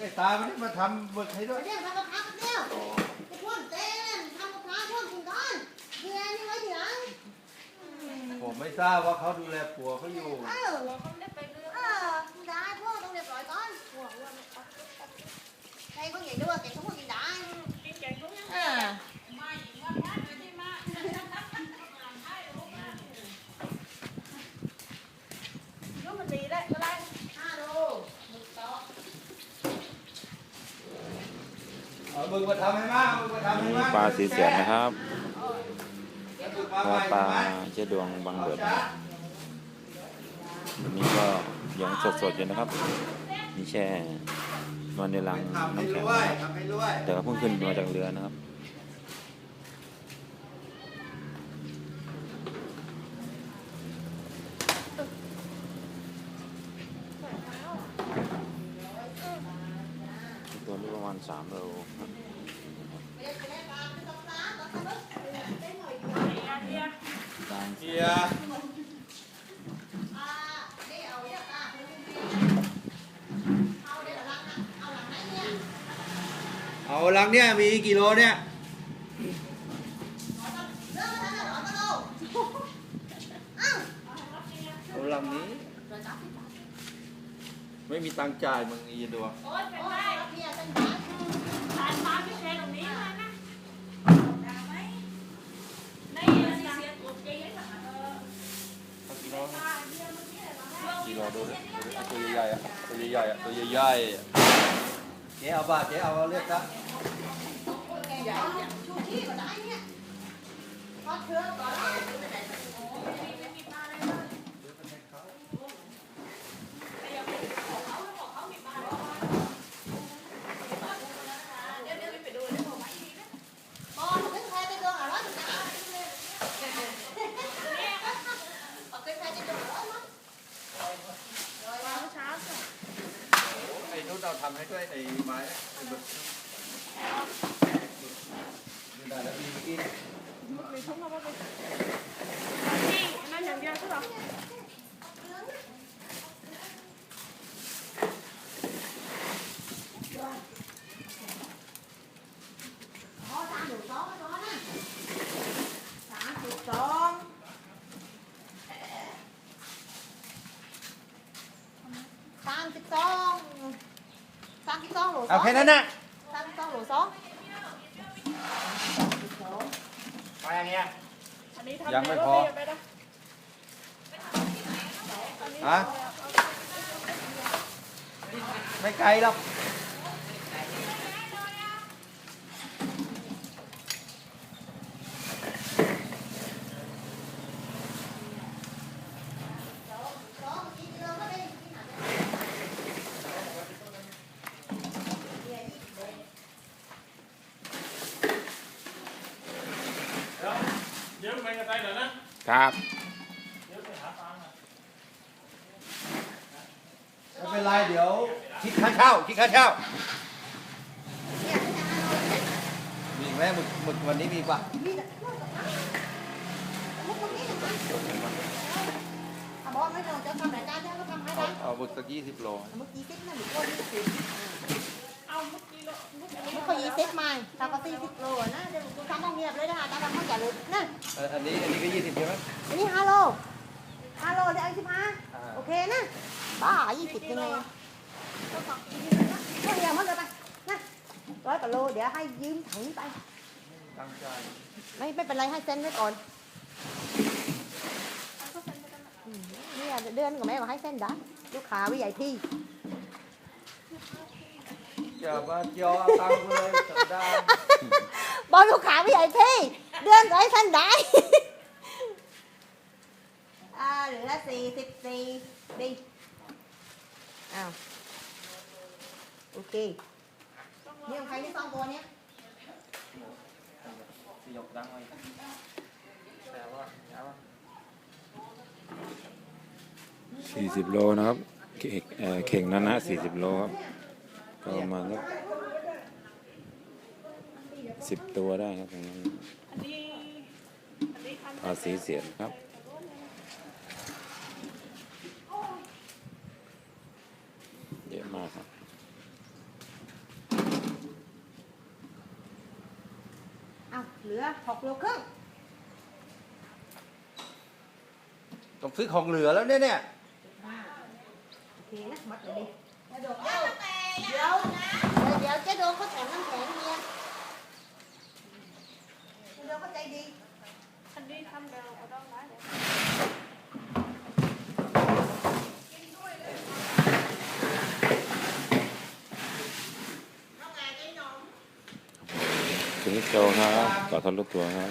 ไอ้ตาไม่ได้มาทำบึกให้ด้วยเดี๋ยวทำมะพร้าวกันเดียวจะพ่นเต้นทำมะพร้าวพ่นกินก่อนเดือนนี้ไว้ทีหลังผมไม่ทราบว่าเขาดูแลผัวเขาอยู่ เออเออได้พ่อต้องเรียบร้อยก่อนใครเขาใหญ่ด้วยแกเขาพูดกินได้เออมันดีได้ก็ได้ ห้าโลหนึ่งโต๊ะ เอาบึก มาทำให้มากบึกมาทำให้นี่มากปลาสีเสียนนะครับแล้วบึกมาเพราะใหว่าม่ปลาใช่ไหมเจ๊ดวงบางเอาเบิดจ้าอันนี้ก็ยังสดๆอยู่นะครับนี่แช่นอนในรังทำให้น้ำแข็งรวยทำให้รวยแต่ก็เพิ่งขึ้นมาจากเรือนะครับ ตัวนี้ประมาณสามโลครับเกียร์อ่าเดี๋ยวเอาเนี่ยป้าเอาเดี๋ยวหลังนะเอาหลังไหนเนี่ยเอาลังเนี่ยมีกี่โลเนี่ยเริ่มมาทำอะไรหรอตะโลอ้าวเอาลังนี้ ไม่มีตังค์จ่ายมึงอีดวง โอ๊ยเป็น โอ้ ไร ยเนี่ยเป็นไง ทานปลาพิเศษตรงนี้มานะได้ไหมในเสียตัวจริงเลยค่ะเออ กี่โล ปลาเดียวเมื่อกี้เลยนะ กี่โลดูดิดูดิ ตัวใหญ่ๆอะตัวใหญ่ๆอะตัวใหญ่ๆอ่เจ๊เอาบ้าเจ๊เอาเลือกซะใหญ่เนี่ยชูที่ก็ได้เนี่ยพอเชื่อก่อนแล้ว อ๋อหนูเป็นใครไปดวงอะไรนะเอาเป็นใครไปดวงอะไรนะ เช้าๆ ไอ้นู้น เราทำให้ด้วยไอ้ไม้ไอ้บึกไม่ได้แล้วมีเมื่อกี้มีทุ่งเอาไปนี่นั่นอย่างเดียวใช่หรอสามหนูสองสองนะสามสิบสอง สามสิบสองสามสิบสองโหลส เอาองแค่นั้นน่ะสามสิบสองโหลสองสามสิบสองไปอันเนี้ยอันนี้ทำยังไม่พอไปนะฮะไม่ไกลหรอก สองกินเรือก็ได้กินหนัง เดี๋ยวไปกันไปเดี๋ยวนะครับเดี๋ยวไปหาปลาหน่อยไม่เป็นไรเดี๋ยว คิดค่าเช่าคิดค่าเช่ามีอีกไหมหมึกหมึกวันนี้มีป่ะนี่นะมุกตรงนี้นะอะบอกไม่ต้องจะทำรายการจะก็ทำให้เอาได้เอาหมึกสักยี่สิบโล เมื่อกี้ซิปนั่นหรือว่ายี่สิบ เอาเมื่อกี้เราเมื่อกี้เมื่อกี้ซิปมาตาก็สี่สิบโลนะเดี๋ยวคุณทำต้องเงียบเลยนะคะตาทำต้องจ่ายเลยนะเอ่ออันนี้อันนี้ก็ยี่สิบใช่ไหมอันนี้ห้าโลห้าโลเดี๋ยวเอาสิบห้าอ่าโอเคนะบ้ายี่สิบยังไงก็เดียวมันเลยไปนะร้อยกว่าโลเดี๋ยวให้ยืมถังนี้ไปตั้งใจไม่ไม่เป็นไรให้เซ็นไว้ก่อนอืมเนี่ยเดือนกับแม่บอกให้เซ็นได้ลูกค้าวิใหญ่ที่ อย่ามาจอเอาตังค์กูเลยสัปดาห์บอกลูกค้าวิใหญ่ที่เดือนก็ให้เซ็นได้ อ่าเหลือสี่สิบสี่ดีอ้าวโอเคนี่ของใครที่สองตัวเนี้ยสยบดังไว้แต่ว่าแต่ว่าสี่สิบโลนะครับเข่งเอ่อเข่งนั้นนะสี่สิบโลครับ ประมาณสักสิบตัวได้ครับนั้ภาษีเสียครับเยอะมากครับอาเหลือหกโลครึ่งต้องซื้อของเหลือแล้วเนี่ยเนี่ย โอเคนะมัดเลยดิ vô rồi vợ chế đô có thèm lắm thèm nha. Chế đô có chạy đi. Thành đi thăm đồ ở đâu nãy cho ha, cả thân lúc tua ha.